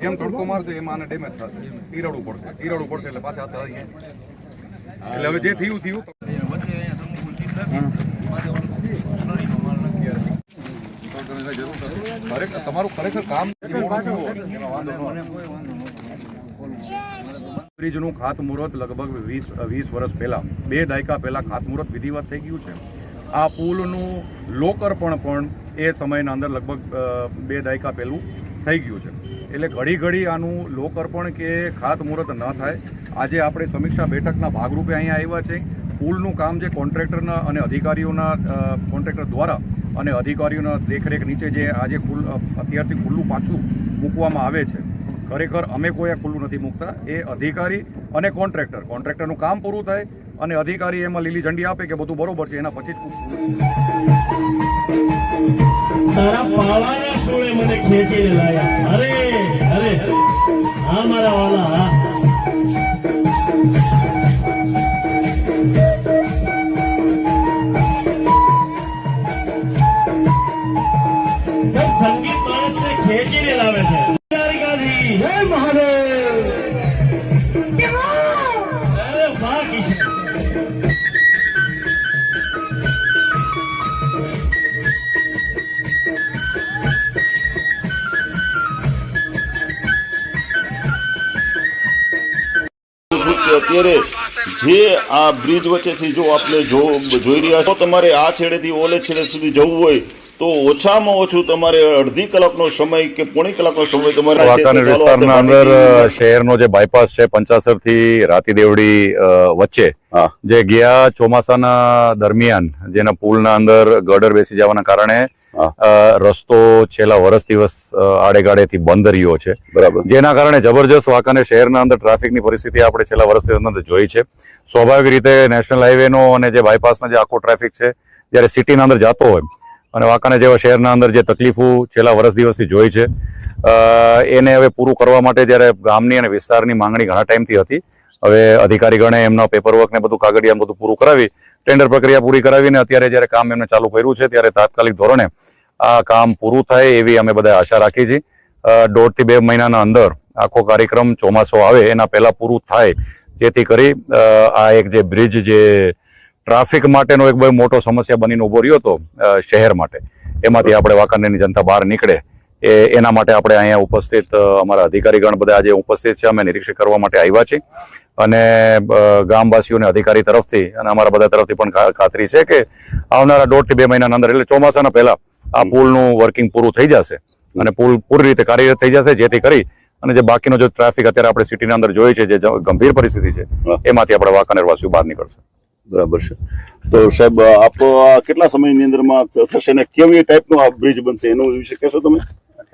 જેમ તડકો મારશે એમ આને ડેમેજ થશે. તિરાડું પડશે. તિરાડું પડશે એટલે પાછા હાથ અહીંયા એટલે હવે જે થયું થયું. તમારું ખરેખર કામ બ્રિજનું ખાતમુહૂર્ત લગભગ વીસ વીસ વર્ષ પહેલાં, બે દાયકા પહેલાં ખાતમુહૂર્ત વિધિવત થઈ ગયું છે. આ પુલનું લોકાર્પણ પણ એ સમયના અંદર લગભગ બે દાયકા પહેલું થઈ ગયું છે. એટલે ઘડી ઘડી આનું લોકાર્પણ કે ખાતમુહૂર્ત ન થાય, આજે આપણે સમીક્ષા બેઠકના ભાગરૂપે અહીંયા આવ્યા છે. પુલનું કામ જે કોન્ટ્રાક્ટરના અને અધિકારીઓના કોન્ટ્રાક્ટર દ્વારા અને અધિકારીઓના દેખરેખ નીચે જે આજે પુલ અત્યારથી ખુલ્લું પાછું મૂકવામાં આવે છે. ખરેખર અમે કોઈ આ ખુલ્લું નથી મૂકતા. એ અધિકારી અને કોન્ટ્રાક્ટર. કોન્ટ્રાક્ટરનું કામ પૂરું થાય અને અધિકારી એમાં લીલી ઝંડી આપે કે બધું બરોબર છે, એના પછી અરે! આ બ્રિજ વચ્ચેથી જો આપણે જો જોઈ રહ્યા છો તમારે આ છેડેથી ઓલે છેડે સુધી જવું હોય તો ઓછામાં ઓછું તમારે અડધી કલાકનો સમય કે પોણી કલાકનો સમય તમારે છે વિસ્તારના અંદર શહેરનો જે બાયપાસ છે પંચાસરથી રાતીદેવડી અ, વચ્ચે. જે ગયા ચોમાસાના દરમિયાન જેના પુલના અંદર ગડર બેસી જવાના કારણે રસ્તો છેલ્લા વર્ષ દિવસ આડેગાડેથી બંધ રહ્યો છે. બરાબર. જેના કારણે જબરજસ્ત વાંકાને શહેરના અંદર ટ્રાફિકની પરિસ્થિતિ આપણે છેલ્લા વર્ષ અંદર જોઈ છે. સ્વાભાવિક રીતે નેશનલ હાઈવેનો અને જે બાયપાસનો જે આખો ટ્રાફિક છે જ્યારે સિટીના અંદર જતો હોય અને વાંકાને જેવા શહેરના અંદર જે તકલીફો છેલ્લા વર્ષ દિવસથી જોઈ છે. એને હવે પૂરું કરવા માટે જ્યારે ગામની અને વિસ્તારની માંગણી ઘણા ટાઈમથી હતી હવે અધિકારીગણે એમના પેપરવર્ક ને બધું કાગળિયા બધું પૂરું કરાવી ટેન્ડર પ્રક્રિયા પૂરી કરાવીને અત્યારે જ્યારે કામ એમને ચાલુ કર્યું છે, ત્યારે તાત્કાલિક ધોરણે આ કામ પૂરું થાય એવી અમે બધા આશા રાખી છીએ દોઢથી બે મહિનાના અંદર આખો કાર્યક્રમ ચોમાસો આવે, એના પહેલા પૂરું થાય, જેથી કરી આ એક જે બ્રિજ જે ટ્રાફિક માટેનો એક બહુ મોટો સમસ્યા બનીને ઊભો રહ્યો હતો શહેર માટે. એમાંથી આપણે વાંકાનેરની જનતા બહાર નીકળે. એ એના માટે આપણે અહીંયા ઉપસ્થિત અમારા અધિકારીગણ બધા આજે ઉપસ્થિત છે. અમે નિરીક્ષણ કરવા માટે આવ્યા છીએ. અને ગામવાસીઓને અધિકારી તરફથી અને અમારા બધા તરફથી પણ ખાતરી છે કે આવનારા દોઢથી બે મહિનાના અંદર એટલે ચોમાસાના પહેલાં આ પુલનું વર્કિંગ પૂરું થઈ જશે અને પુલ પૂરી રીતે કાર્યરત થઈ જશે જેથી કરી અને જે બાકીનો જે ટ્રાફિક અત્યારે આપણે સિટીની અંદર જોઈએ છે જે ગંભીર પરિસ્થિતિ છે એમાંથી આપણે વાંકાનેર વાસીઓ બહાર નીકળશે. બરાબર છે. તો સાહેબ આપ આ કેટલા સમયની અંદરમાં થશે અને કેવી ટાઈપનો આ બ્રિજ બનશે? એનું વિશે કહેશો તમે?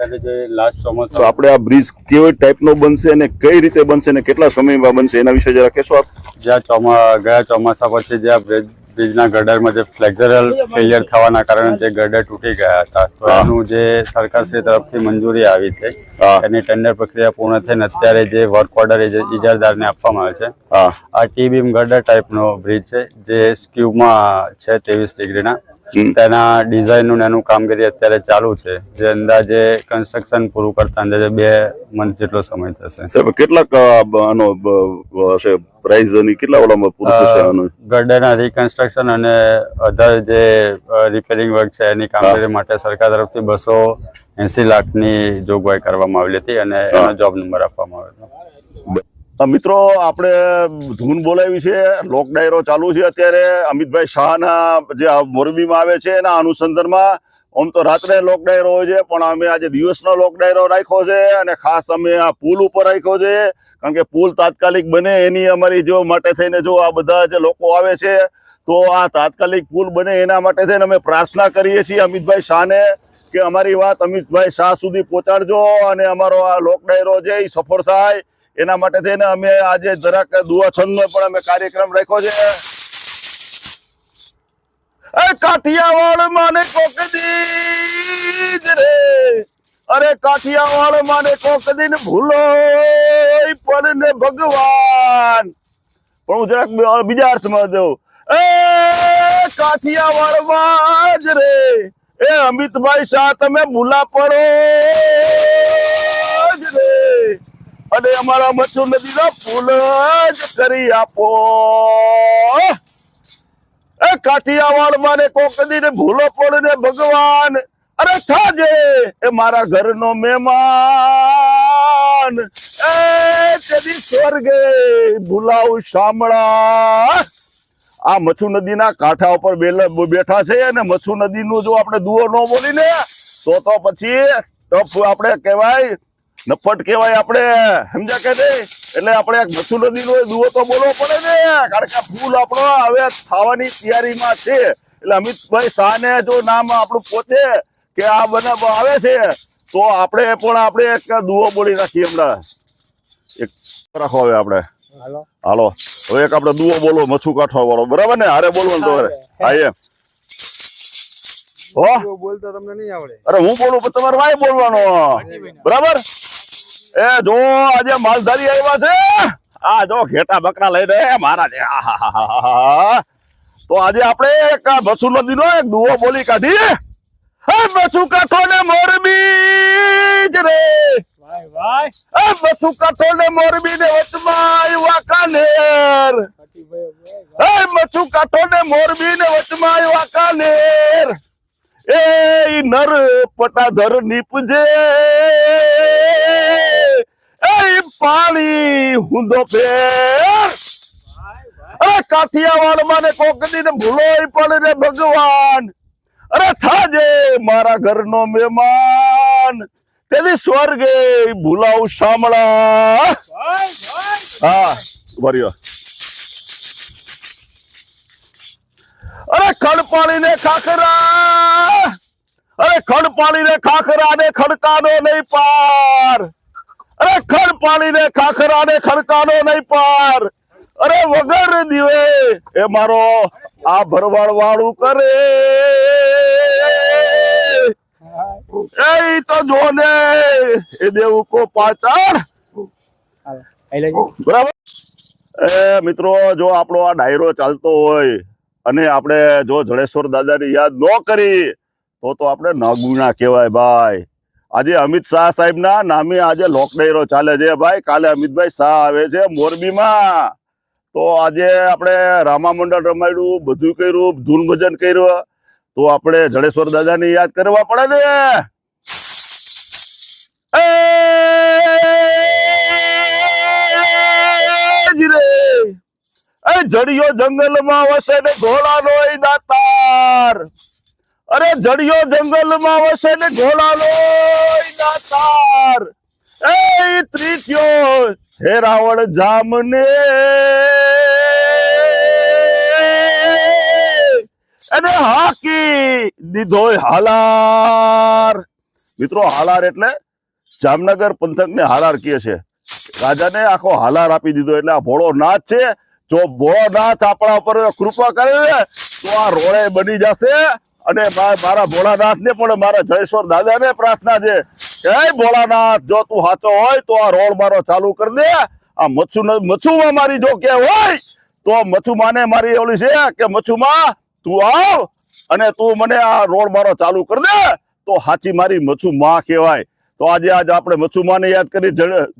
અત્યારે જે લાસ્ટ તો આપણે આ બ્રિજ કેવી ટાઈપનો બનશે અને કઈ રીતે બનશે અને કેટલા સમયમાં બનશે એના વિશે જરા કહેશો આપ? જ્યાં ચોમા ગયા ચોમાસા પછી જે આ બ્રિજ બ્રિજના ગડરમાં જે ફ્લેક્ઝરલ ફેલિયર થવાના કારણે જે ગડર તૂટી ગયા હતા તો. એનું જે સરકારશ્રી તરફથી મંજૂરી આવી છે. એની ટેન્ડર પ્રક્રિયા પૂર્ણ થઈને અત્યારે જે વર્ક ઓર્ડર ઇજારદારને આપવામાં આવે છે. આ ટી બીમ ગડર ટાઈપનો બ્રિજ છે જે સ્ક્યુમાં છે ત્રેવીસ ડિગ્રીના. તેના ડિઝાઇનનું ને એનું કામગીરી અત્યારે ચાલુ છે. જે અંદાજે કન્સ્ટ્રક્શન પૂરું કરતા અંદાજે બે મંથ જેટલો સમય થશે. સાહેબ કેટલાક આનો હશે પ્રાઇસ અને કેટલા ઓલામાં પૂરું થશે આનું? ગરડાના રિકન્સ્ટ્રક્શન અને અધર જે રિપેરિંગ વર્ક છે એની કામગીરી માટે સરકાર તરફથી બસો એસી લાખની જોગવાઈ કરવામાં આવેલી હતી અને એનો જોબ નંબર આપવામાં આવ્યો હતો મિત્રો, આપણે ધૂન બોલાવી છે. લોક ડાયરો ચાલુ છે અત્યારે. અમિતભાઈ શાહના જે મોરબીમાં આવે છે, એના અનુસંધાનમાં આમ તો રાત્રે લોક ડાયરો હોય છે, પણ અમે આજે દિવસનો લોક ડાયરો રાખ્યો છે અને ખાસ અમે આ પુલ ઉપર રાખ્યો છે. કારણ કે પુલ તાત્કાલિક બને એની અમારી જો માટે થઈને જો આ બધા જે લોકો આવે છે, તો આ તાત્કાલિક પુલ બને એના માટે થઈને અમે પ્રાર્થના કરીએ છીએ અમિતભાઈ શાહને કે અમારી વાત અમિતભાઈ શાહ સુધી પહોંચાડજો અને અમારો આ લોક ડાયરો છે એ સફળ થાય. એના માટે થઈને અમે આજે જરાક દુઆ છંદનો પણ અમે કાર્યક્રમ રાખ્યો છે. એ કાઠિયાવાડ માને કોક દીજ રે. અરે કાઠિયાવાડ માને કોક દીન ભૂલો પર ને ભગવાન. પણ હું જરાક બીજા અર્થમાં દઉં એ કાઠિયાવાડ જ રે. એ અમિતભાઈ શાહ, તમે ભૂલા પડો. અને અમારા મચ્છુ નદીના ફૂલ જ કરી આપો. એ કાઠિયાવાડ માને કોક દીને ભૂલો પડ ને ભગવાન, અરે થાજે, એ મારા ઘરનો મહેમાન. એ તેદી સ્વર્ગે ભૂલાવ શામળા. આ મચ્છુ નદીના કાંઠા ઉપર બેઠા છે અને મચ્છુ નદીનું જો આપણે દુઓ ન બોલીને, તો તો પછી ટફ આપણે કહેવાય નફટ કહેવાય આપણે સમજા કે નહીં? એટલે આપણે એક મચ્છુ નદીનો દુઓ તો બોલવો પડે ને કારણ કે ફૂલ આપણો હવે થવાની તૈયારીમાં છે. એટલે અમિતભાઈ શાહને જો નામ આપણું પોતે કે આ બનાવ આવે છે તો આપણે પણ આપણે એક દુઓ બોલી નાખીએ હમણાં. એક રાખો હવે આપણે. હાલો. હવે એક આપણે દુઓ બોલો મચ્છુ કાઠવા વાળો બરાબર ને? હારે બોલવાનું તો હા એમ. બોલતા તમને નહીં આવડે. અરે હું બોલું તમારે વાય બોલવાનો. બરાબર? એ જો આજે માલધારી આવ્યા છે. આ જો ઘેટા બકરા લઈને મારા છે. તો આજે આપણે એક બસુ નદીનો એક દુઓ બોલી કાઢી. બસુ કાઠો ને મોરબી જ રે બસુ કાઠો ને મોરબી ને વચમાં આવ્યા કાનેર. બસુ કાઠો ને મોરબી ને વચમાં આવ્યા કાનેર. એ નર પટાધર નીપજે. એ ઈ પાણી હુંદો ફેર. અરે કાઠિયાવાડ માને કોકડી ને ભૂલો પડે રે ભગવાન. અરે થાજે મારા ઘરનો મહેમાન. તેની સ્વર્ગે ભૂલાવ શામળા. હા ઊભા અરે ખડ ને ખાખરા. અરે ખડ પાણીને ખાખરા ને ખડકાનો નહીં પાર. અરે ખડ પાણીને ખાખરા ને ખડકાનો નહીં પાર. અરે વગર દીવે એ મારો આ ભરવાડ વાળું કરે. એ તો જો ને એ દેવું કો પાછળ. બરાબર? એ મિત્રો, જો આપણો આ ડાયરો ચાલતો હોય અને આપણે જો જડેશ્વર દાદાની યાદ ન કરી, તો તો આપણે નગુણા કહેવાય ભાઈ. આજે અમિત શાહ સાહેબના નામે આજે લોક ડાયરો ચાલે છે ભાઈ. કાલે અમિતભાઈ શાહ આવે છે મોરબીમાં. તો આજે આપણે રામા મંડળ રમાડ્યું, બધું કર્યું, ધૂન ભજન કર્યું. તો આપણે જડેશ્વર દાદાને યાદ કરવા પડે ને. જડિયો જંગલમાં વસે ને ઘોડા નો દાતાર. અરે જડિયો જંગલમાં વસે ને ઢોલાલો એ ઈ ત્રીત્યો હે રાવણ જામને. અને હાકી દીધો હાલાર. મિત્રો, હાલાર એટલે જામનગર પંથકને હાલાર કહે છે. રાજાને આખો હાલાર આપી દીધો એટલે આ ભોળો નાથ છે. જો ભોળો નાથ આપણા ઉપર કૃપા કરે તો આ રોળે બની જશે. અને મારા મારા ભોળાનાથને પણ મારા જયેશ્વર દાદાને પ્રાર્થના છે. કે ભોળાનાથ, જો તું સાચો હોય, તો આ રોડ મારો ચાલુ કરી દે. આ મચ્છુ મચ્છુમાં મારી જો કે હોય, તો મચ્છુમાને મારી ઓલી છે કે મચ્છુમાં, તું આવ અને તું મને આ રોડ મારો ચાલુ કરી દે. તો હાચી મારી મચ્છુ માં કહેવાય. તો આજે આજે આપણે મચ્છુમાને યાદ કરી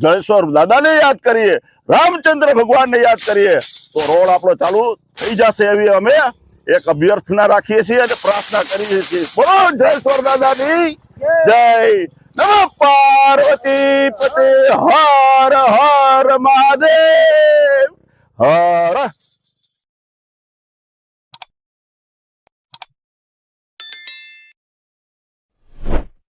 જયેશ્વર દાદાને યાદ કરીએ, રામચંદ્ર ભગવાનને યાદ કરીએ. તો રોડ આપણો ચાલુ થઈ જશે એવી અમે એક અભ્યર્થના રાખીએ છીએ અને પ્રાર્થના કરીએ છીએ. બોલો જળેશ્વર દાદાની જય નમ પાર્વતી પતે. હર હર મહાદેવ. હર